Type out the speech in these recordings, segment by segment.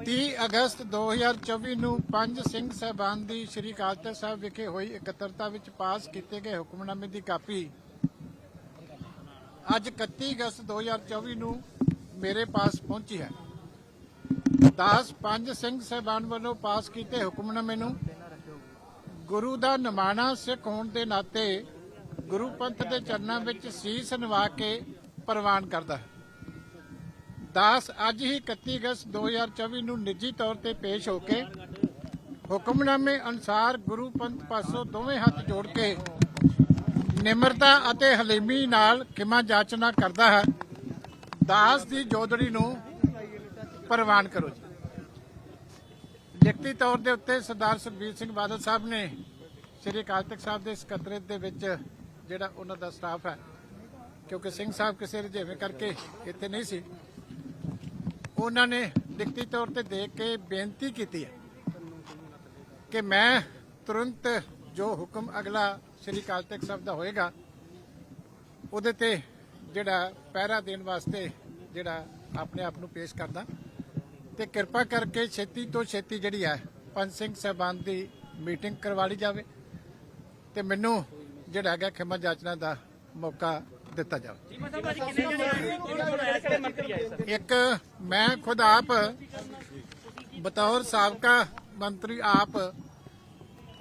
30 ਅਗਸਤ 2024 ਨੂੰ ਪੰਜ ਸਿੰਘ ਸਹਿਬਾਨ ਦੀ ਸ੍ਰੀ ਅਕਾਲ ਤਖਤ ਸਾਹਿਬ ਵਿਖੇ ਹੋਈ ਇਕੱਤਰਤਾ ਵਿੱਚ ਪਾਸ ਕੀਤੇ ਗਏ ਹੁਕਮਨਾਮੇ ਦੀ ਕਾਪੀ। ਅੱਜ 31 ਅਗਸਤ 2024 ਨੂੰ ਮੇਰੇ ਪਾਸ ਪਹੁੰਚੀ ਹੈ। ਦਾਸ ਪੰਜ ਸਿੰਘ ਸਹਿਬਾਨ ਵੱਲੋਂ ਪਾਸ ਕੀਤੇ ਹੁਕਮਨਾਮੇ ਨੂੰ ਗੁਰੂ ਦਾ ਨਿਮਾਣਾ ਸਿੱਖ ਹੋਣ ਦੇ ਨਾਤੇ ਗੁਰੂ ਪੰਥ ਦੇ ਚਰਨਾਂ ਵਿੱਚ ਸੀਸ ਨਵਾ ਕੇ ਪ੍ਰਵਾਨ ਕਰਦਾ ਹੈ। ਦਾਸ ਅੱਜ ਹੀ 31 ਅਗਸਤ 2024 ਨੂੰ ਨਿੱਜੀ ਤੌਰ ਤੇ ਪੇਸ਼ ਹੋ ਕੇ ਹੁਕਮਨਾਮੇ ਅਨੁਸਾਰ ਗੁਰੂ ਪੰਥ ਪਾਸੋਂ ਦੋਵੇਂ ਹੱਥ ਜੋੜ ਕੇ ਨਿਮਰਤਾ ਅਤੇ ਹਲੀਮੀ ਨਾਲ ਖਿਮਾ ਜਾਚਨਾ ਕਰਦਾ ਹੈ। ਦਾਸ ਦੀ ਜੋਦੜੀ ਨੂੰ ਪ੍ਰਵਾਨ ਕਰੋ ਜੀ। ਲਿਖਤੀ ਤੌਰ ਦੇ ਉੱਤੇ ਸਰਦਾਰ ਸੁਖਬੀਰ ਸਿੰਘ ਬਾਦਲ ਸਾਹਿਬ ਨੇ ਸ੍ਰੀ ਅਕਾਲ ਤਖਤ ਸਾਹਿਬ ਦੇ ਸਕੱਤਰੇਤ ਦੇ ਵਿੱਚ ਜਿਹੜਾ ਉਹਨਾਂ ਦਾ ਸਟਾਫ ਹੈ, ਕਿਉਂਕਿ ਸਿੰਘ ਸਾਹਿਬ ਕਿਸੇ ਰਜੇਵੇਂ ਕਰਕੇ ਇੱਥੇ ਨਹੀਂ ਸੀ ਉਹਨਾਂ ਨੇ ਲਿਖਤੀ ਤੌਰ ਤੇ ਦੇਖ ਕੇ ਬੇਨਤੀ ਕੀਤੀ ਹੈ ਕਿ ਮੈਂ ਤੁਰੰਤ ਜੋ ਹੁਕਮ ਅਗਲਾ ਸ੍ਰੀ ਅਕਾਲ ਤਖਤ ਸਾਹਿਬ ਦਾ ਹੋਏਗਾ, ਉਹਦੇ ਤੇ ਜਿਹੜਾ ਪਹਿਰਾ ਦੇਣ ਵਾਸਤੇ ਜਿਹੜਾ ਆਪਣੇ ਆਪ ਨੂੰ ਪੇਸ਼ ਕਰਦਾ। ਤੇ ਕਿਰਪਾ ਕਰਕੇ ਛੇਤੀ ਤੋਂ ਛੇਤੀ ਜਿਹੜੀ ਹੈ, ਪੰਜ ਸਿੰਘ ਸਾਹਿਬਾਨ ਦੀ ਮੀਟਿੰਗ ਕਰਵਾ ਲਈ ਜਾਵੇ। ਤੇ ਮੈਨੂੰ ਜਿਹੜਾ ਹੈਗਾ ਖਿਮਾ ਜਾਚਨਾ ਦਾ ਮੌਕਾ ਦਿੱਤਾ ਜਾਵੇ। ਇੱਕ ਮੈਂ ਖੁਦ ਆਪ ਬਤੌਰ ਸਾਬਕਾ ਮੰਤਰੀ ਆਪ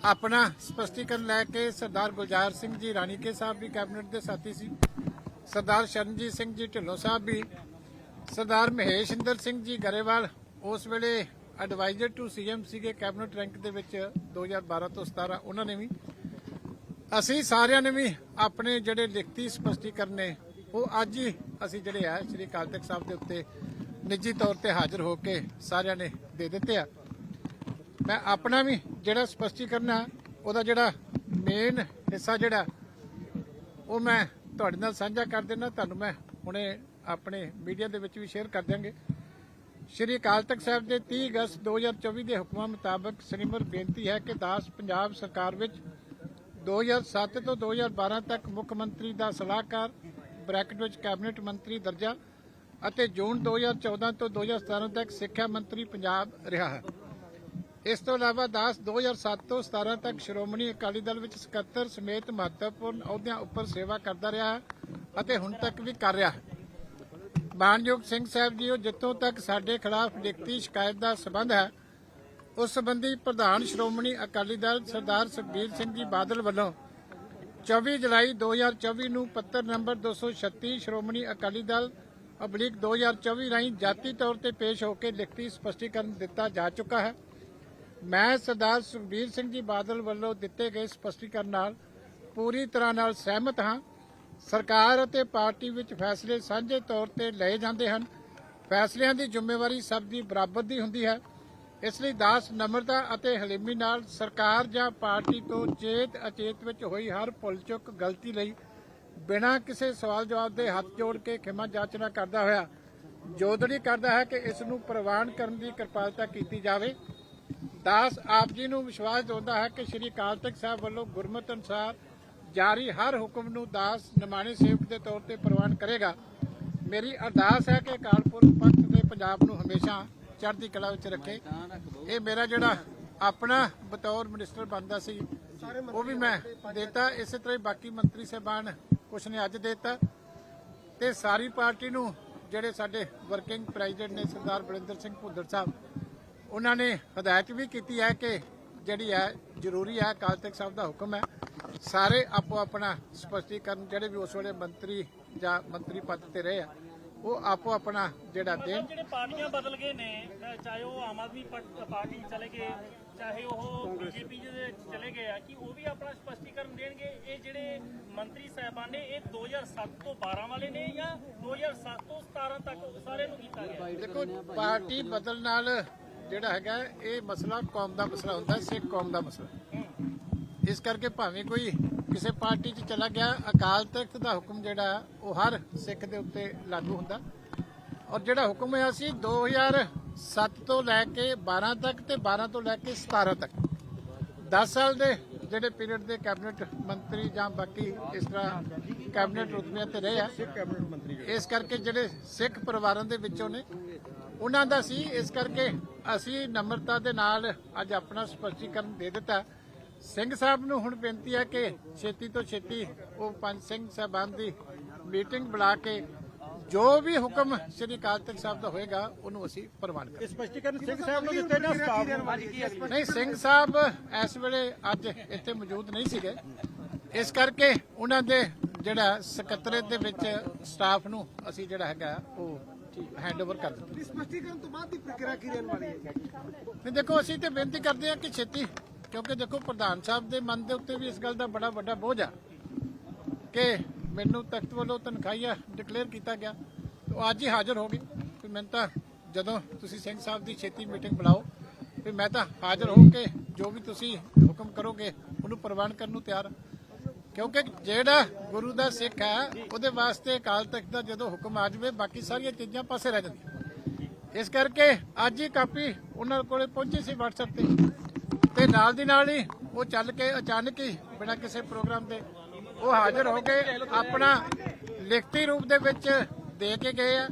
ਆਪਣਾ ਸਪਸ਼ਟੀਕਰਨ ਲੈ ਕੇ ਸਰਦਾਰ ਗੁਲਜ਼ਾਰ ਸਿੰਘ ਜੀ ਰਾਣੀਕੇ ਸਾਹਿਬ ਵੀ ਕੈਬਨਿਟ ਦੇ ਸਾਥੀ ਸੀ। ਸਰਦਾਰ ਸ਼ਰਨਜੀਤ ਸਿੰਘ ਜੀ ਢਿੱਲੋਂ ਸਾਹਿਬ ਵੀ। ਸਰਦਾਰ ਮਹੇਸ਼ਿੰਦਰ ਸਿੰਘ ਜੀ ਗਰੇਵਾਲ ਉਸ ਵੇਲੇ ਐਡਵਾਈਜ਼ਰ ਟੂ ਸੀਐਮ ਸੀਗੇ। ਕੈਬਨਿਟ ਰੈਂਕ ਦੇ ਵਿੱਚ 2012 ਤੋਂ 17 ਉਹਨਾਂ ਨੇ ਵੀ। ਅਸੀਂ ਸਾਰਿਆਂ ਨੇ ਵੀ ਆਪਣੇ ਜਿਹੜੇ ਲਿਖਤੀ ਸਪਸ਼ਟੀਕਰਨ ਨੇ, ਉਹ ਅੱਜ ਹੀ ਅਸੀਂ ਜਿਹੜੇ ਆ, ਸ੍ਰੀ ਅਕਾਲ ਤਖਤ ਸਾਹਿਬ ਦੇ ਉੱਤੇ ਨਿੱਜੀ ਤੌਰ ਤੇ ਹਾਜ਼ਰ ਹੋ ਕੇ ਸਾਰਿਆਂ ਨੇ ਦੇ ਦਿੱਤੇ ਆ। ਮੈਂ ਆਪਣਾ ਵੀ ਜਿਹੜਾ ਸਪਸ਼ਟੀਕਰਨ ਆ, ਉਹਦਾ ਜਿਹੜਾ ਮੇਨ ਹਿੱਸਾ ਜਿਹੜਾ, ਉਹ ਮੈਂ ਤੁਹਾਡੇ ਨਾਲ ਸਾਂਝਾ ਕਰ ਦੇਣਾ ਤੁਹਾਨੂੰ ਮੈਂ ਹੁਣੇ ਆਪਣੇ ਮੀਡੀਆ ਦੇ ਵਿੱਚ ਵੀ ਸ਼ੇਅਰ ਕਰ ਦਿਆਂਗੇ। ਸ਼੍ਰੀ ਅਕਾਲ ਤਖਤ ਸਾਹਿਬ ਦੇ 30 ਅਗਸਤ 2024 ਦੇ ਹੁਕਮਾਂ ਮੁਤਾਬਕ ਸ੍ਰੀਮਰ ਬੇਨਤੀ ਹੈ ਕਿ ਦਾਸ ਪੰਜਾਬ ਸਰਕਾਰ ਵਿੱਚ 2007 ਤੋਂ 2012 ਤੱਕ ਮੁੱਖ ਮੰਤਰੀ ਦਾ ਸਲਾਹਕਾਰ, ਬ੍ਰੈਕਟ ਵਿੱਚ ਕੈਬਨਿਟ ਮੰਤਰੀ ਦਰਜਾ ਅਤੇ ਜੂਨ 2014 ਤੋਂ 2017 ਤੱਕ ਸਿੱਖਿਆ ਮੰਤਰੀ ਪੰਜਾਬ ਰਿਹਾ ਹੈ। ਇਸ ਤੋਂ ਇਲਾਵਾ ਦਾਸ 2007 ਤੋਂ 17 ਤੱਕ ਸ਼੍ਰੋਮਣੀ ਅਕਾਲੀ ਦਲ ਵਿੱਚ ਸਕੱਤਰ ਸਮੇਤ ਮਹੱਤਵਪੂਰਨ ਅਹੁਦਿਆਂ ਉੱਪਰ ਸੇਵਾ ਕਰਦਾ ਰਿਹਾ ਹੈ ਅਤੇ ਹੁਣ ਤੱਕ ਵੀ ਕਰ ਰਿਹਾ ਹੈ। ਮਾਨਯੋਗ ਸਿੰਘ ਸਾਹਿਬ ਜੀ ਜਿੱਥੋਂ ਤੱਕ ਸਾਡੇ ਖਿਲਾਫ ਲਿਖਤੀ ਸ਼ਿਕਾਇਤ ਦਾ ਸਬੰਧ ਹੈ ਉਸ ਸੰਬੰਧੀ ਪ੍ਰਧਾਨ ਸ਼੍ਰੋਮਣੀ ਅਕਾਲੀ ਦਲ ਸਰਦਾਰ ਸੁਖਬੀਰ ਸਿੰਘ ਜੀ ਬਾਦਲ ਵੱਲੋਂ 24 ਜੁਲਾਈ 2024 ਨੂੰ ਪੱਤਰ ਨੰਬਰ 236 ਸ਼੍ਰੋਮਣੀ ਅਕਾਲੀ ਦਲ ਅਬਲਿਕ 2024 ਰਾਹੀਂ ਜਾਤੀ ਤੌਰ ਤੇ ਪੇਸ਼ ਹੋ ਕੇ ਲਿਖਤੀ ਸਪਸ਼ਟੀਕਰਨ ਦਿੱਤਾ ਜਾ ਚੁੱਕਾ ਹੈ। ਮੈਂ ਸਰਦਾਰ ਸੁਖਬੀਰ ਸਿੰਘ ਜੀ ਬਾਦਲ ਵੱਲੋਂ ਦਿੱਤੇ ਗਏ ਸਪਸ਼ਟੀਕਰਨ ਨਾਲ ਪੂਰੀ ਤਰ੍ਹਾਂ ਨਾਲ ਸਹਿਮਤ ਹਾਂ। ਸਰਕਾਰ ਅਤੇ ਪਾਰਟੀ ਵਿੱਚ ਫੈਸਲੇ ਸਾਂਝੇ ਤੌਰ ਤੇ ਲਏ ਜਾਂਦੇ ਹਨ। ਫੈਸਲਿਆਂ ਦੀ ਜ਼ਿੰਮੇਵਾਰੀ ਸਭ ਦੀ ਬਰਾਬਰ ਦੀ ਹੁੰਦੀ ਹੈ। ਇਸ ਲਈ ਦਾਸ ਨਮਰਤਾ ਅਤੇ ਹਲੀਮੀ ਨਾਲ ਸਰਕਾਰ ਜਾਂ ਪਾਰਟੀ ਤੋਂ ਚੇਤ ਅਚੇਤ ਵਿੱਚ ਹੋਈ ਹਰ ਭੁੱਲ ਗਲਤੀ ਲਈ ਬਿਨਾਂ ਕਿਸੇ ਸਵਾਲ ਜਵਾਬ ਦੇ ਹੱਥ ਜੋੜ ਕੇ ਖਿਮਾ ਜਾਚਨਾ ਕਰਦਾ ਹੋਇਆ। ਜੋਦੜੀ ਕਰਦਾ ਹੈ ਕਿ ਇਸ ਨੂੰ ਪ੍ਰਵਾਨ ਕਰਨ ਦੀ ਕਿਰਪਾਲਤਾ ਕੀਤੀ ਜਾਵੇ। ਦਾਸ ਆਪ ਜੀ ਨੂੰ ਵਿਸ਼ਵਾਸ ਦਿਵਾਉਂਦਾ ਹੈ ਕਿ ਸ੍ਰੀ ਅਕਾਲ ਤਖਤ ਸਾਹਿਬ ਵੱਲੋਂ ਗੁਰਮਤਿ ਅਨੁਸਾਰ ਜਾਰੀ ਹਰ ਹੁਕਮ ਨੂੰ ਦਾਸ ਨਿਮਾਣੇ ਸੇਵਕ ਦੇ ਤੌਰ ਤੇ ਪ੍ਰਵਾਨ ਕਰੇਗਾ। ਮੇਰੀ ਅਰਦਾਸ ਹੈ ਕਿ ਅਕਾਲ ਪੁਰਖ ਪੰਥ ਦੇ ਪੰਜਾਬ ਨੂੰ ਹਮੇਸ਼ਾ ਚੜ੍ਹਦੀ ਕਲਾ ਵਿੱਚ ਰੱਖੇ। ਇਹ ਮੇਰਾ ਜਿਹੜਾ ਆਪਣਾ ਬਤੌਰ ਮਿਨਿਸਟਰ ਬਣਦਾ ਸੀ, ਉਹ ਵੀ ਮੈਂ ਦੇਤਾ। ਇਸੇ ਤਰ੍ਹਾਂ ਹੀ ਬਾਕੀ ਮੰਤਰੀ ਸਾਹਿਬਾਨ ਕੁਛ ਨੇ ਅੱਜ ਦੇਤਾ। ਤੇ ਸਾਰੀ ਪਾਰਟੀ ਨੂੰ ਜਿਹੜੇ ਸਾਡੇ ਵਰਕਿੰਗ ਪ੍ਰੈਜ਼ੀਡੈਂਟ ਨੇ ਸਰਦਾਰ ਬਲਿੰਦਰ ਸਿੰਘ ਭੁੱਦਰ ਸਾਹਿਬ, ਉਹਨਾਂ ਨੇ ਹਦਾਇਤ ਵੀ ਕੀਤੀ ਹੈ ਕਿ ਜਿਹੜੀ ਹੈ, ਜ਼ਰੂਰੀ ਹੈ, ਅਕਾਲ ਤਖਤ ਸਾਹਿਬ ਦਾ ਹੁਕਮ ਹੈ, ਸਾਰੇ ਆਪੋ ਆਪਣਾ ਸਪਸ਼ਟੀਕਰਨ ਜਿਹੜੇ ਵੀ ਉਸ ਵੇਲੇ ਮੰਤਰੀ ਜਾਂ ਮੰਤਰੀ ਪਦ ਤੇ ਰਹੇ ਆ ਉਹ ਆਪੋ ਆਪਣਾ ਜਿਹੜਾ ਦੇਣ ਜਿਹੜੇ ਪਾਰਟੀਆਂ ਬਦਲ ਗਏ ਨੇ ਚਾਹੇ ਉਹ ਆਮ ਆਦਮੀ ਪਾਰਟੀ ਚਲੇ ਗਏ ਚਾਹੇ ਉਹ ਬੀਜੇਪੀ ਦੇ ਚਲੇ ਗਏ ਆ ਕਿ ਉਹ ਵੀ ਆਪਣਾ ਸਪਸ਼ਟੀਕਰਨ ਦੇਣਗੇ? ਇਹ ਜਿਹੜੇ ਮੰਤਰੀ ਸਾਹਿਬਾਨ ਨੇ ਇਹ 2007 ਤੋਂ 12 ਵਾਲੇ ਨੇ ਜਾਂ 2007 ਤੋਂ 17 ਤੱਕ ਸਾਰਿਆਂ ਨੂੰ ਕੀਤਾ ਗਿਆ? ਦੇਖੋ ਪਾਰਟੀ ਬਦਲ ਨਾਲ ਜਿਹੜਾ ਹੈਗਾ ਇਹ ਮਸਲਾ ਕੌਮ ਦਾ ਮਸਲਾ ਹੁੰਦਾ ਸਿੱਖ ਕੌਮ ਦਾ ਮਸਲਾ। ਇਸ ਕਰਕੇ ਭਾਵੇਂ ਕੋਈ ਕਿਸੇ ਪਾਰਟੀ 'ਚ ਚਲਾ ਗਿਆ, ਅਕਾਲ ਤਖਤ ਦਾ ਹੁਕਮ ਜਿਹੜਾ, ਉਹ ਹਰ ਸਿੱਖ ਦੇ ਉੱਤੇ ਲਾਗੂ ਹੁੰਦਾ। ਔਰ ਜਿਹੜਾ ਹੁਕਮ ਹੋਇਆ ਸੀ 2007 ਤੋਂ ਲੈ ਕੇ 12 ਤੱਕ ਤੇ 12 ਤੋਂ ਲੈ ਕੇ 17 ਤੱਕ। 10 ਸਾਲ ਦੇ ਜਿਹੜੇ ਪੀਰੀਅਡ ਦੇ ਕੈਬਨਿਟ ਮੰਤਰੀ ਜਾਂ ਬਾਕੀ ਇਸ ਤਰ੍ਹਾਂ ਕੈਬਨਿਟ ਰੁਤਬਿਆਂ ਤੇ ਰਹੇ ਆ, ਇਸ ਕਰਕੇ ਜਿਹੜੇ ਸਿੱਖ ਪਰਿਵਾਰਾਂ ਦੇ ਵਿੱਚੋਂ ਨੇ, ਉਹਨਾਂ ਦਾ ਸੀ। ਇਸ ਕਰਕੇ ਅਸੀਂ ਨਮਰਤਾ ਦੇ ਨਾਲ ਅੱਜ ਆਪਣਾ ਸਪਸ਼ਟੀਕਰਨ ਦੇ ਦਿੱਤਾ। ਸਿੰਘ ਸਾਹਿਬ ਨੂੰ ਹੁਣ ਬੇਨਤੀ ਹੈ ਕਿ ਛੇਤੀ ਤੋਂ ਛੇਤੀ ਉਹ ਪੰਜ ਸਿੰਘ ਸਾਹਿਬਾਨ ਦੀ ਮੀਟਿੰਗ ਬੁਲਾ ਕੇ ਜੋ ਵੀ ਹੁਕਮ ਸ੍ਰੀ ਅਕਾਲ ਤਖਤ ਸਾਹਿਬ ਦਾ ਹੋਏਗਾ ਉਹਨੂੰ ਅਸੀਂ ਪ੍ਰਵਾਨ ਕਰਾਂਗੇ। ਸਪਸ਼ਟੀਕਰਨ ਸਿੰਘ ਸਾਹਿਬ ਨੂੰ ਦਿੱਤੇ ਨਾ ਸਟਾਫ ਨਹੀਂ ਸਿੰਘ ਸਾਹਿਬ ਇਸ ਵੇਲੇ ਅੱਜ ਇੱਥੇ ਮੌਜੂਦ ਨਹੀਂ ਸੀਗੇ। ਇਸ ਕਰਕੇ ਉਹਨਾਂ ਦੇ ਜਿਹੜਾ ਸਕੱਤਰੇਤ ਦੇ ਵਿੱਚ ਸਟਾਫ ਨੂੰ ਅਸੀਂ ਜਿਹੜਾ ਹੈਗਾ ਉਹ ਹੈਂਡਓਵਰ ਕਰ ਦਿੱਤਾ। ਸਪਸ਼ਟੀਕਰਨ ਤੋਂ ਬਾਅਦ ਦੀ ਪ੍ਰਕਿਰਿਆ ਕੀ ਰਹਿਣ ਵਾਲੀ ਹੈ? ਨਹੀਂ ਦੇਖੋ ਅਸੀਂ ਤੇ ਬੇਨਤੀ ਕਰਦੇ ਹਾਂ ਕਿ ਛੇਤੀ ਕਿਉਂਕਿ ਦੇਖੋ ਪ੍ਰਧਾਨ ਸਾਹਿਬ ਦੇ ਮਨ ਦੇ ਉੱਤੇ ਵੀ ਇਸ ਗੱਲ ਦਾ ਬੜਾ ਵੱਡਾ ਬੋਝ ਆ ਕਿ ਮੈਨੂੰ ਤਖਤ ਵੱਲੋਂ ਤਨਖਾਹੀਆ ਡਿਕਲੇਅਰ ਕੀਤਾ ਗਿਆ। ਉਹ ਅੱਜ ਹੀ ਹਾਜ਼ਰ ਹੋ ਗਈ। ਤੇ ਮੈਂ ਤਾਂ ਜਦੋਂ ਤੁਸੀਂ ਸਿੰਘ ਸਾਹਿਬ ਦੀ ਛੇਤੀ ਮੀਟਿੰਗ ਬੁਲਾਓ, ਤੇ ਮੈਂ ਤਾਂ ਹਾਜ਼ਰ ਹੋ ਕੇ ਜੋ ਵੀ ਤੁਸੀਂ ਹੁਕਮ ਕਰੋਗੇ, ਉਹਨੂੰ ਪ੍ਰਵਾਨ ਕਰਨ ਨੂੰ ਤਿਆਰ ਕਿਉਂਕਿ ਜਿਹੜਾ ਗੁਰੂ ਦਾ ਸਿੱਖ ਹੈ, ਉਹਦੇ ਵਾਸਤੇ ਅਕਾਲ ਤਖਤ ਦਾ ਜਦੋਂ ਹੁਕਮ ਆ ਜਾਵੇ, ਬਾਕੀ ਸਾਰੀਆਂ ਚੀਜ਼ਾਂ ਪਾਸੇ ਰਹਿ ਜਾਂਦੀਆਂ। ਇਸ ਕਰਕੇ ਅੱਜ ਹੀ ਕਾਪੀ ਉਹਨਾਂ ਕੋਲੇ ਪਹੁੰਚੀ ਸੀ WhatsApp ਤੇ। ਤੇ ਨਾਲ ਦੀ ਨਾਲ ਹੀ ਉਹ ਚੱਲ ਕੇ ਅਚਾਨਕ ਹੀ ਬਿਨਾਂ ਕਿਸੇ ਪ੍ਰੋਗਰਾਮ ਦੇ ਉਹ ਹਾਜ਼ਰ ਹੋ ਕੇ ਆਪਣਾ ਲਿਖਤੀ ਰੂਪ ਦੇ ਵਿੱਚ ਦੇ ਕੇ ਗਏ ਆ।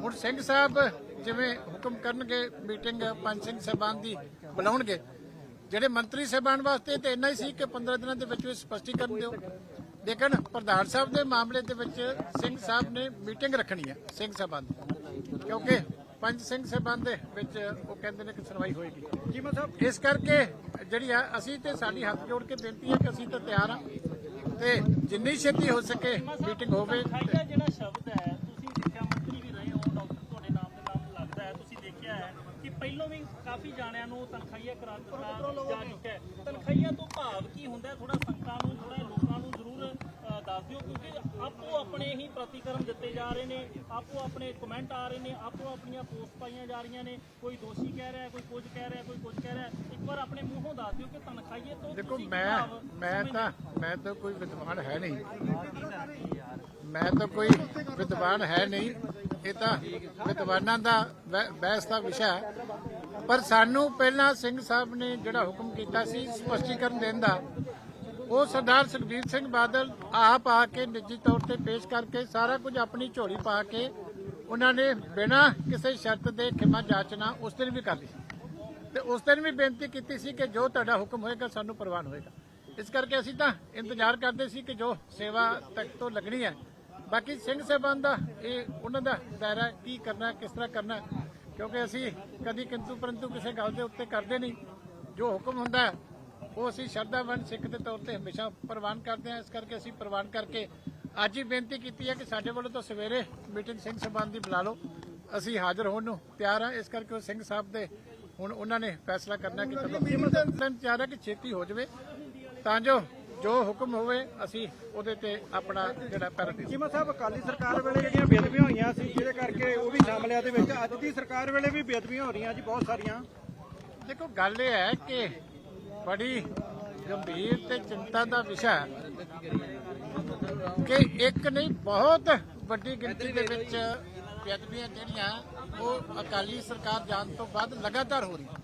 ਹੁਣ ਸਿੰਘ ਸਾਹਿਬ ਜਿਵੇਂ ਹੁਕਮ ਕਰਨਗੇ, ਮੀਟਿੰਗ ਪੰਜ ਸਿੰਘ ਸਾਹਿਬਾਨ ਦੀ ਬੁਲਾਉਣਗੇ ਜਿਹੜੇ ਮੰਤਰੀ ਸਾਹਿਬਾਨ ਵਾਸਤੇ ਤੇ ਇੰਨਾ ਹੀ ਸੀ ਕਿ 15 ਦਿਨਾਂ ਦੇ ਵਿੱਚ ਸਪਸ਼ਟੀਕਰਨ ਦਿਓ। ਲੇਕਿਨ ਪ੍ਰਧਾਨ ਸਾਹਿਬ ਦੇ ਮਾਮਲੇ ਦੇ ਵਿੱਚ ਸਿੰਘ ਸਾਹਿਬ ਨੇ ਮੀਟਿੰਗ ਰੱਖਣੀ ਹੈ ਸਿੰਘ ਸਾਹਿਬਾਨ ਦੀ। ਕਿਉਂਕਿ ਪੰਜ ਸਿੰਘ ਸਾਹਿਬਾਨ ਦੇ ਵਿੱਚ ਉਹ ਕਹਿੰਦੇ ਨੇ ਕਿ ਸੁਣਵਾਈ ਹੋਏਗੀ। ਜੀਮਾ ਸਾਹਿਬ ਇਸ ਕਰਕੇ ਜਿਹੜੀ ਆ ਅਸੀਂ ਤੇ ਸਾਡੀ ਹੱਥ ਜੋੜ ਕੇ ਬੇਨਤੀ ਹੈ ਕਿ ਅਸੀਂ ਤਾਂ ਤਿਆਰ ਆ ਤੇ ਜਿੰਨੀ ਛੇਤੀ ਹੋ ਸਕੇ ਮੀਟਿੰਗ ਹੋਵੇ ਜਿਹੜਾ ਸ਼ਬਦ ਹੈ ਤੁਸੀਂ ਸਿੱਖਿਆ ਮੰਤਰੀ ਵੀ ਰਹੇ ਹੋ ਡਾਕਟਰ ਤੁਹਾਡੇ ਨਾਮ ਦੇ ਨਾਮ ਲੱਗਦਾ ਹੈ ਤੁਸੀਂ ਦੇਖਿਆ ਹੈ ਕਿ ਪਹਿਲਾਂ ਵੀ ਕਾਫੀ ਜਾਣਿਆਂ ਨੂੰ ਤਨਖਾਹੀਆ ਕਰਾ ਦਿੱਤਾ ਜਾ ਚੁੱਕਾ ਹੈ। ਤਨਖਾਹੀਆ ਤੋਂ ਭਾਵ ਕੀ ਹੁੰਦਾ ਥੋੜਾ ਨੂੰ ਲੋਕਾਂ ਦੱਸ ਦਿਓ ਕਿਉਂਕਿ ਆਪੋ ਆਪਣੇ ਹੀ ਪ੍ਰਤੀਕਰਮ ਦਿੱਤੇ ਜਾ ਰਹੇ ਨੇ ਆਪੋ ਆਪਣੇ ਕਮੈਂਟ ਆ ਰਹੇ ਨੇ ਆਪੋ ਆਪਣੀਆਂ ਪੋਸਟ ਪਾਈਆਂ ਜਾ ਰਹੀਆਂ ਨੇ। ਕੋਈ ਦੋਸ਼ੀ ਕਹਿ ਰਿਹਾ ਕੋਈ ਕੁਝ ਕਹਿ ਰਿਹਾ ਕੋਈ ਕੁਝ ਕਹਿ ਰਿਹਾ। ਇੱਕ ਵਾਰ ਆਪਣੇ ਮੂੰਹੋਂ ਦੱਸ ਦਿਓ ਕਿ ਤਨਖਾਹੀਏ ਤੋਂ ਦੇਖੋ ਮੈਂ ਮੈਂ ਤਾਂ ਮੈਂ ਤਾਂ ਕੋਈ ਵਿਦਵਾਨ ਹੈ ਨਹੀਂ। ਮੈਂ ਤਾਂ ਕੋਈ ਵਿਦਵਾਨ ਹੈ ਨਹੀਂ। ਇਹ ਤਾਂ ਵਿਦਵਾਨਾਂ ਦਾ ਬਹਿ- ਬਹਿਸ ਦਾ ਵਿਸ਼ਾ ਹੈ। ਪਰ ਸਾਨੂੰ ਪਹਿਲਾਂ ਸਿੰਘ ਸਾਹਿਬ ਨੇ ਜਿਹੜਾ ਹੁਕਮ ਕੀਤਾ ਸੀ ਸਪਸ਼ਟੀਕਰਨ ਦੇਣ ਦਾ ਉਹ ਸਰਦਾਰ ਸੁਖਬੀਰ ਸਿੰਘ ਬਾਦਲ ਆਪ ਆ ਕੇ ਨਿੱਜੀ ਤੌਰ ਤੇ ਪੇਸ਼ ਕਰਕੇ ਸਾਰਾ ਕੁਝ ਆਪਣੀ ਝੋਲੀ ਪਾ ਕੇ ਉਹਨਾਂ ਨੇ ਬਿਨਾਂ ਕਿਸੇ ਸ਼ਰਤ ਦੇ ਖਿਮਾ ਜਾਚਨਾ ਉਸ ਦਿਨ ਵੀ ਕਰ ਲਈ ਤੇ ਉਸ ਦਿਨ ਵੀ ਬੇਨਤੀ ਕੀਤੀ ਸੀ ਕਿ ਜੋ ਤੁਹਾਡਾ ਹੁਕਮ ਹੋਏਗਾ, ਸਾਨੂੰ ਪ੍ਰਵਾਨ ਹੋਏਗਾ। ਇਸ ਕਰਕੇ ਅਸੀਂ ਤਾਂ ਇੰਤਜ਼ਾਰ ਕਰਦੇ ਸੀ ਕਿ ਜੋ ਸੇਵਾ ਤੱਕ ਤੋਂ ਲੱਗਣੀ ਹੈ। ਬਾਕੀ ਸਿੰਘ ਸਾਹਿਬਾਨ ਦਾ ਇਹ ਉਹਨਾਂ ਦਾ ਦਾਇਰਾ ਕੀ ਕਰਨਾ, ਕਿਸ ਤਰ੍ਹਾਂ ਕਰਨਾ, ਕਿਉਂਕਿ ਅਸੀਂ ਕਦੀ ਕਿੰਤੂ ਪਰੰਤੂ ਕਿਸੇ ਗੱਲ ਦੇ ਉੱਤੇ ਕਰਦੇ ਨਹੀਂ। ਜੋ ਹੁਕਮ ਹੁੰਦਾ ਉਹ ਅਸੀਂ ਸ਼ਰਧਾਵਾਨ ਸਿੱਖ ਦੇ ਤੌਰ ਤੇ ਹਮੇਸ਼ਾ ਪ੍ਰਵਾਨ ਕਰਦੇ ਹਾਂ। ਇਸ ਕਰਕੇ ਅਸੀਂ ਪ੍ਰਵਾਨ ਕਰਕੇ ਅੱਜ ਹੀ ਬੇਨਤੀ ਕੀਤੀ ਹੈ ਕਿ ਸਾਡੇ ਵੱਲੋਂ ਤਾਂ ਸਵੇਰੇ ਮੀਟਿੰਗ ਸਿੰਘ ਸਾਹਿਬਾਨ ਦੀ ਬੁਲਾ ਲਓ। ਅਸੀਂ ਹਾਜ਼ਰ ਹੋਣ ਨੂੰ ਤਿਆਰ ਹਾਂ। ਇਸ ਕਰਕੇ ਉਹ ਸਿੰਘ ਸਾਹਿਬ ਦੇ ਹੁਣ ਉਹਨਾਂ ਨੇ ਫੈਸਲਾ ਕਰਨਾ ਕਿ ਚਲੋ। ਦਿਨ ਤਿਆਰ ਹੈ ਕਿ ਛੇਤੀ ਹੋ ਜਾਵੇ। ਤਾਂ ਜੋ ਜੋ ਹੁਕਮ ਹੋਵੇ ਅਸੀਂ ਉਹਦੇ ਤੇ ਆਪਣਾ ਜਿਹੜਾ ਪੈਰਦੀ ਜੀਮਾ ਸਾਹਿਬ ਅਕਾਲੀ ਸਰਕਾਰ ਵੇਲੇ ਜਿਹੜੀਆਂ ਬੇਦਬੀਆਂ ਹੋਈਆਂ ਸੀ ਜਿਹਦੇ ਕਰਕੇ ਉਹ ਵੀ ਸ਼ਾਮਲ ਹੈ ਦੇ ਵਿੱਚ ਅੱਜ ਦੀ ਸਰਕਾਰ ਵੇਲੇ ਵੀ ਬੇਦਬੀਆਂ ਹੋ ਰਹੀਆਂ ਜੀ ਬਹੁਤ ਸਾਰੀਆਂ। ਦੇਖੋ ਗੱਲ ਇਹ ਹੈ ਕਿ ਬੜੀ ਗੰਭੀਰ ਤੇ ਚਿੰਤਾ ਦਾ ਵਿਸ਼ਾ ਹੈ ਕਿ ਇੱਕ ਨਹੀਂ ਬਹੁਤ ਵੱਡੀ ਗਿਣਤੀ ਦੇ ਵਿੱਚ ਬੇਅਦਬੀਆਂ ਜਿਹੜੀਆਂ ਉਹ ਅਕਾਲੀ ਸਰਕਾਰ ਜਾਣ ਤੋਂ ਬਾਅਦ ਲਗਾਤਾਰ ਹੋ ਰਹੀਆਂ।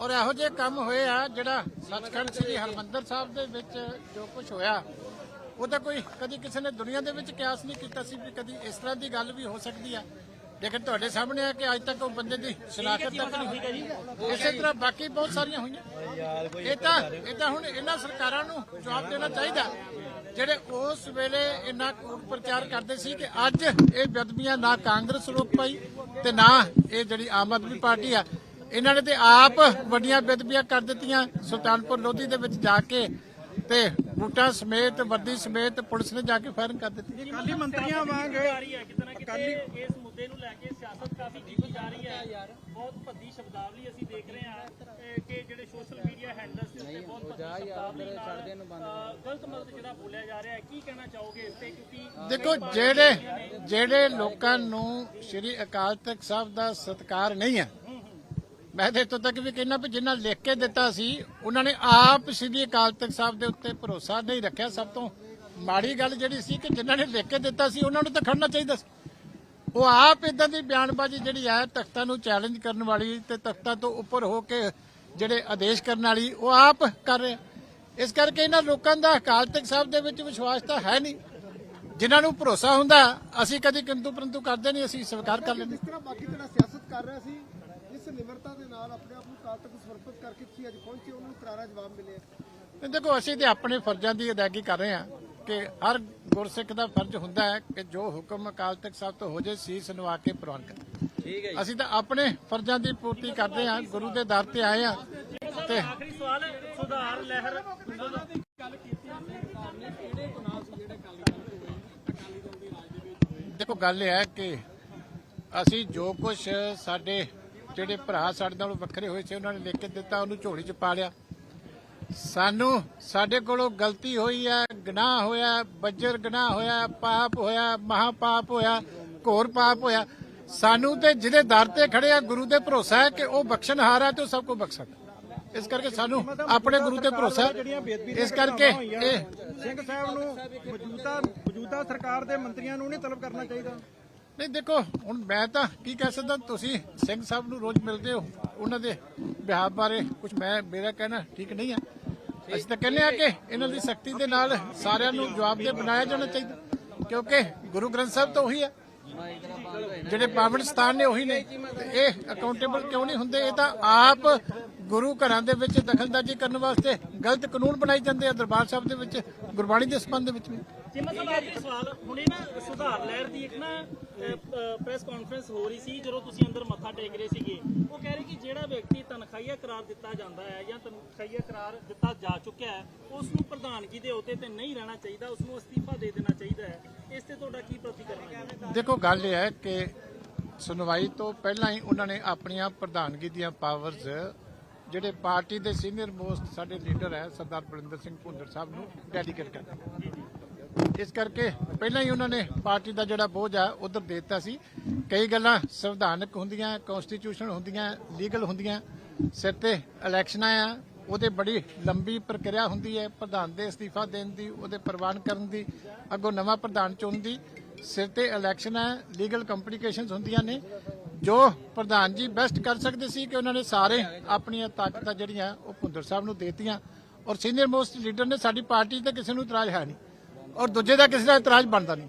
ਔਰ ਇਹੋ ਜਿਹੇ ਕੰਮ ਹੋਏ ਆ ਜਿਹੜਾ ਸੱਚਖੰਡ ਸ੍ਰੀ ਹਰਮੰਦਰ ਸਾਹਿਬ ਦੇ ਵਿੱਚ ਜੋ ਕੁਝ ਹੋਇਆ ਉਹ ਤਾਂ ਕੋਈ ਕਦੀ ਕਿਸੇ ਨੇ ਦੁਨੀਆ ਦੇ ਵਿੱਚ ਕਿਆਸ ਨਹੀਂ ਕੀਤਾ ਸੀ ਵੀ ਕਦੀ ਇਸ ਤਰ੍ਹਾਂ ਦੀ ਗੱਲ ਵੀ ਹੋ ਸਕਦੀ ਆ। ਲੇਕਿਨ ਤੁਹਾਡੇ ਸਾਹਮਣੇ ਆ ਕਿ ਅੱਜ ਤੱਕ ਉਹ ਬੰਦੇ ਦੀ ਸ਼ਨਾਖਤ ਤੱਕ ਨਹੀਂ ਹੋਈ। ਇਸੇ ਤਰ੍ਹਾਂ ਬਾਕੀ ਬਹੁਤ ਸਾਰੀਆਂ ਹੋਈਆਂ। ਇਹ ਤਾਂ ਇਹ ਤਾਂ ਹੁਣ ਇਹਨਾਂ ਸਰਕਾਰਾਂ ਨੂੰ ਜਵਾਬ ਦੇਣਾ ਚਾਹੀਦਾ। ਜਿਹੜੇ ਉਸ ਵੇਲੇ ਇੰਨਾ ਕੂਟ ਪ੍ਰਚਾਰ ਕਰਦੇ ਸੀ ਕਿ ਅੱਜ ਇਹ ਬਦਮੀਆਂ ਨਾ ਕਾਂਗਰਸ ਰੋਕ ਪਾਈ ਤੇ ਨਾ ਇਹ ਜਿਹੜੀ ਆਮ ਆਦਮੀ ਪਾਰਟੀ ਆ ਇਹਨਾਂ ਨੇ ਤੇ ਆਪ ਵੱਡੀਆਂ ਬੇਦਬੀਆਂ ਕਰ ਦਿੱਤੀਆਂ ਸੁਲਤਾਨਪੁਰ ਲੋਧੀ ਦੇ ਵਿੱਚ ਜਾ ਕੇ ਤੇ ਬੂਟਾ ਸਮੇਤ ਵਰਦੀ ਸਮੇਤ ਪੁਲਿਸ ਨੇ ਜਾ ਕੇ ਫਾਇਰਿੰਗ ਕਰ ਦਿੱਤੀ। ਅਕਾਲੀ ਮੰਤਰੀਆਂ ਵਾਂਗ ਜਾ ਮੁੱਦੇ ਨੂੰ ਲੈ ਕੇ ਸਿਆਸਤ ਕਾਫੀ ਕੀਤੀ ਜਾ ਰਹੀ ਹੈ। ਬਹੁਤ ਭੱਦੀ ਸ਼ਬਦਾਵਲੀ ਅਸੀਂ ਦੇਖ ਰਹੇ ਹਾਂ ਕਿ ਜਿਹੜੇ ਸੋਸ਼ਲ ਮੀਡੀਆ ਹੈਂਡਲਸ ਦੇ ਉੱਤੇ ਬਹੁਤ ਭੱਦੀ ਸ਼ਬਦਾਵਲੀ ਨਾਲ ਗਲਤ ਮਲਤ ਜਿਹੜਾ ਬੋਲਿਆ ਜਾ ਰਿਹਾ ਹੈ ਕੀ ਕਹਿਣਾ ਚਾਹੋਗੇ ਇਸ ਤੇ? ਕਿਉਂਕਿ ਦੇਖੋ ਜਿਹੜੇ ਜਿਹੜੇ ਲੋਕਾਂ ਨੂੰ ਸ੍ਰੀ ਅਕਾਲ ਤਖਤ ਸਾਹਿਬ ਦਾ ਸਤਿਕਾਰ ਨਹੀਂ ਹੈ ਮੈਂ ਤਾਂ ਇੱਥੋਂ ਤੱਕ ਵੀ ਕਹਿਣਾ ਵੀ ਜਿਨ੍ਹਾਂ ਲਿਖ ਕੇ ਦਿੱਤਾ ਸੀ ਉਹਨਾਂ ਨੇ ਆਪ ਸ੍ਰੀ ਅਕਾਲ ਤਖਤ ਸਾਹਿਬ ਦੇ ਉੱਤੇ ਭਰੋਸਾ ਨਹੀਂ ਰੱਖਿਆ। ਸਭ ਤੋਂ ਮਾੜੀ ਗੱਲ ਜਿਹੜੀ ਸੀ ਕਿ ਜਿਨ੍ਹਾਂ ਨੇ ਲਿਖ ਕੇ ਦਿੱਤਾ ਸੀ ਉਹਨਾਂ ਨੂੰ ਤਾਂ ਖੜਨਾ ਚਾਹੀਦਾ ਸੀ। ਉਹ ਆਪ ਇਦਾਂ ਦੀ ਬਿਆਨਬਾਜ਼ੀ ਜਿਹੜੀ ਹੈ ਤਖਤਾਂ ਨੂੰ ਚੈਲੰਜ ਕਰਨ ਵਾਲੀ ਤੇ ਤਖਤਾਂ ਤੋਂ ਉੱਪਰ ਹੋ ਕੇ ਜਿਹੜੇ ਆਦੇਸ਼ ਕਰਨ ਵਾਲੀ ਉਹ ਆਪ ਕਰ ਰਹੇ ਇਸ ਕਰਕੇ ਇਹਨਾਂ ਲੋਕਾਂ ਦਾ ਅਕਾਲ ਤਖਤ ਸਾਹਿਬ ਦੇ ਵਿੱਚ ਵਿਸ਼ਵਾਸ ਤਾਂ ਹੈ ਨਹੀਂ। ਜਿਨ੍ਹਾਂ ਨੂੰ ਭਰੋਸਾ ਹੁੰਦਾ ਅਸੀਂ ਕਦੀ ਕਿੰਤੂ ਪਰੰਤੂ ਕਰਦੇ ਨਹੀਂ ਅਸੀਂ ਸਵੀਕਾਰ ਕਰ ਲੈਂਦੇ। ਜਿਸ ਤਰ੍ਹਾਂ ਬਾਕੀ ਤਰ੍ਹਾਂ ਸਿਆਸਤ ਕਰ ਰਿਹਾ ਸੀ ਇਸ ਨਿਮਰਤਾ ਦੇ ਨਾਲ ਆਪਣੇ ਆਪ ਨੂੰ ਕਾਲ ਤੱਕ ਸਮਰਪਿਤ ਕਰਕੇ ਤੁਸੀਂ ਅੱਜ ਪਹੁੰਚੇ ਉਹਨੂੰ ਕਰਾਰਾ ਜਵਾਬ ਮਿਲਿਆ। ਦੇਖੋ ਅਸੀਂ ਤੇ ਆਪਣੇ ਫਰਜ਼ਾਂ ਦੀ ਅਦਾਇਗੀ ਕਰ ਰਹੇ ਹਾਂ। ਕਿ ਹਰ ਗੁਰਸਿੱਖ ਦਾ ਫਰਜ਼ ਹੁੰਦਾ ਹੈ ਕਿ ਜੋ ਹੁਕਮ ਅਕਾਲ ਤਖਤ ਸਾਹਿਬ ਤੋਂ ਹੋ ਜੇ ਸੀਸ ਨਵਾ ਕੇ ਪ੍ਰਵਾਨ ਕਰੇ। ਠੀਕ ਹੈ ਅਸੀਂ ਤਾਂ ਆਪਣੇ ਫਰਜ਼ਾਂ ਦੀ ਪੂਰਤੀ ਕਰਦੇ ਹਾਂ ਗੁਰੂ ਦੇ ਦਰ ਤੇ ਆਏ ਹਾਂ ਤੇ ਆਖਰੀ ਸਵਾਲ ਸੁਧਾਰ ਲਹਿਰ ਦੇਖੋ ਗੱਲ ਇਹ ਹੈ ਕਿ ਅਸੀਂ ਜੋ ਕੁਝ ਸਾਡੇ ਜਿਹੜੇ ਭਰਾ ਸਾਡੇ ਨਾਲੋਂ ਵੱਖਰੇ ਹੋਏ ਸੀ ਉਹਨਾਂ ਨੇ ਲਿਖ ਕੇ ਦਿੱਤਾ ਉਹਨੂੰ ਝੋਲੀ 'ਚ ਪਾ ਲਿਆ। ਸਾਨੂੰ ਸਾਡੇ ਕੋਲੋਂ ਗਲਤੀ ਹੋਈ ਹੈ ਗੁਨਾਹ ਹੋਇਆ ਬੱਜਰ ਗੁਨਾਹ ਹੋਇਆ ਪਾਪ ਹੋਇਆ ਮਹਾਪਾਪ ਹੋਇਆ ਘੋਰ ਪਾਪ ਹੋਇਆ। ਸਾਨੂੰ ਤੇ ਜਿਹਦੇ ਦਰ ਤੇ ਖੜੇ ਆ ਗੁਰੂ ਦੇ ਭਰੋਸਾ ਹੈ ਕਿ ਉਹ ਬਖਸ਼ਣਹਾਰ ਹੈ ਤੇ ਉਹ ਸਭ ਕੁਝ ਬਖਸ਼ ਸਕਦਾ। ਇਸ ਕਰਕੇ ਸਾਨੂੰ ਆਪਣੇ ਗੁਰੂ ਤੇ ਭਰੋਸਾ ਇਸ ਕਰਕੇ ਇਹ ਸਿੰਘ ਸਾਹਿਬ ਨੂੰ ਮੌਜੂਦਾ ਮੌਜੂਦਾ ਸਰਕਾਰ ਦੇ ਮੰਤਰੀਆਂ ਨੂੰ ਨਹੀਂ ਤਲਬ ਕਰਨਾ ਚਾਹੀਦਾ। ਨਹੀਂ ਦੇਖੋ ਹੁਣ ਮੈਂ ਤਾਂ ਕੀ ਕਹਿ ਸਕਦਾ ਤੁਸੀਂ ਸਿੰਘ ਸਾਹਿਬ ਨੂੰ ਰੋਜ਼ ਮਿਲਦੇ ਹੋ ਉਹਨਾਂ ਦੇ ਵਿਹਾਰ ਬਾਰੇ ਕੁਝ ਮੈਂ ਮੇਰਾ ਕਹਿਣਾ ਠੀਕ ਨਹੀਂ ਹੈ ਅਸੀਂ ਤਾਂ ਕਹਿੰਦੇ ਆ ਕਿ ਇਹਨਾਂ ਦੀ ਸਖਤੀ ਦੇ ਨਾਲ ਸਾਰਿਆਂ ਨੂੰ ਜਵਾਬ ਬਣਾਇਆ ਜਾਣਾ ਚਾਹੀਦਾ, ਕਿਉਂਕਿ ਗੁਰੂ ਗ੍ਰੰਥ ਸਾਹਿਬ ਤਾਂ ਉਹੀ ਹੈ ਜਿਹੜੇ ਪਾਵਨ ਸਥਾਨ ਨੇ ਉਹੀ ਨੇ। ਤੇ ਇਹ ਅਕਾਊਂਟੇਬਲ ਕਿਉਂ ਨਹੀਂ ਹੁੰਦੇ? ਇਹ ਤਾਂ ਆਪ ਗੁਰੂ ਘਰਾਂ ਦੇ ਵਿੱਚ ਦਖਲਅੰਦਾਜ਼ੀ ਕਰਨ ਵਾਸਤੇ ਗਲਤ ਕਾਨੂੰਨ ਬਣਾਈ ਜਾਂਦੇ ਆ ਦਰਬਾਰ ਸਾਹਿਬ ਦੇ ਵਿੱਚ, ਗੁਰਬਾਣੀ ਦੇ ਸੰਬੰਧ ਵਿੱਚ ਵੀ। ਚਿਮਾ ਸਾਹਿਬ ਆਖਰੀ ਸਵਾਲ, ਹੁਣੇ ਨਾ ਸੁਧਾਰ ਲਹਿਰ ਦੀ ਇੱਕ ਨਾ ਪ੍ਰੈਸ ਕਾਨਫਰੰਸ ਹੋ ਰਹੀ ਸੀ, ਜਦੋਂ ਤੁਸੀਂ ਅੰਦਰ ਮੱਥਾ ਟੇਕ ਰਹੇ ਸੀਗੇ। ਉਹ ਕਹਿ ਰਹੇ ਕਿ ਜਿਹੜਾ ਵਿਅਕਤੀ ਤਨਖਾਹੀਆ ਕਰਾਰ ਦਿੱਤਾ ਜਾਂਦਾ ਹੈ ਜਾਂ ਤਨਖਾਹੀਆ ਕਰਾਰ ਦਿੱਤਾ ਜਾ ਚੁੱਕਿਆ ਹੈ, ਉਸ ਨੂੰ ਪ੍ਰਧਾਨਗੀ ਦੇ ਅਹੁਦੇ ਤੇ ਨਹੀਂ ਰਹਿਣਾ ਚਾਹੀਦਾ, ਉਸ ਨੂੰ ਅਸਤੀਫਾ ਦੇ ਦੇਣਾ ਚਾਹੀਦਾ ਹੈ। ਇਸ ਤੇ ਤੁਹਾਡਾ ਕੀ ਪ੍ਰਤੀਕਰਮ ਹੈ? ਦੇਖੋ, ਗੱਲ ਇਹ ਹੈ ਕਿ ਸੁਣਵਾਈ ਤੋਂ ਪਹਿਲਾਂ ਹੀ ਉਹਨਾਂ ਨੇ ਆਪਣੀਆਂ ਪ੍ਰਧਾਨਗੀ ਦੀਆਂ ਪਾਵਰਸ ਜਿਹੜੇ ਪਾਰਟੀ ਦੇ ਸੀਨੀਅਰ ਮੋਸਟ ਸਾਡੇ ਲੀਡਰ ਹੈ, ਸਰਦਾਰ ਬਲਿੰਦਰ ਸਿੰਘ ਭੁੰਦਰ ਸਾਹਿਬ ਨੂੰ ਡੈਡੀਕੇਟ ਕਰ ਇਸ ਕਰਕੇ ਪਹਿਲਾਂ ਹੀ ਉਹਨਾਂ ਨੇ ਪਾਰਟੀ ਦਾ ਜਿਹੜਾ ਬੋਝ ਆ, ਉਧਰ ਦੇ ਦਿੱਤਾ ਸੀ। ਕਈ ਗੱਲਾਂ ਸੰਵਿਧਾਨਕ ਹੁੰਦੀਆਂ ਕਨਸਟੀਟਿਊਸ਼ਨ ਹੁੰਦੀਆਂ ਲੀਗਲ ਹੁੰਦੀਆਂ। ਸਿਰ ਤੇ ਇਲੈਕਸ਼ਨਾਂ ਆ, ਉਹਦੇ ਬੜੀ ਲੰਬੀ ਪ੍ਰਕਿਰਿਆ ਹੁੰਦੀ ਹੈ, ਪ੍ਰਧਾਨ ਦੇ ਅਸਤੀਫਾ ਦੇਣ ਦੀ, ਉਹਦੇ ਪ੍ਰਵਾਨ ਕਰਨ ਦੀ, ਅੱਗੋਂ ਨਵਾਂ ਪ੍ਰਧਾਨ ਚੁਣਨ ਦੀ। ਸਿਰ ਤੇ ਇਲੈਕਸ਼ਨ ਹੈ ਲੀਗਲ ਕੰਪਲਿਕੇਸ਼ਨਸ ਹੁੰਦੀਆਂ ਨੇ। ਜੋ ਪ੍ਰਧਾਨ ਜੀ ਬੈਸਟ ਕਰ ਸਕਦੇ ਸੀ ਕਿ ਉਹਨਾਂ ਨੇ ਸਾਰੇ ਆਪਣੀਆਂ ਤਾਕਤਾਂ ਜਿਹੜੀਆਂ ਉਹ ਭੁੰਦਰ ਸਾਹਿਬ ਨੂੰ ਦੇਤੀਆਂ। ਔਰ ਸੀਨੀਅਰ ਮੋਸਟ ਲੀਡਰ ਨੇ ਸਾਡੀ ਪਾਰਟੀ ਤੇ ਕਿਸੇ ਨੂੰ ਇਤਰਾਜ਼ ਹੈ ਨਹੀਂ। ਔਰ ਦੂਜੇ ਦਾ ਕਿਸੇ ਦਾ ਇਤਰਾਜ਼ ਬਣਦਾ ਨਹੀਂ।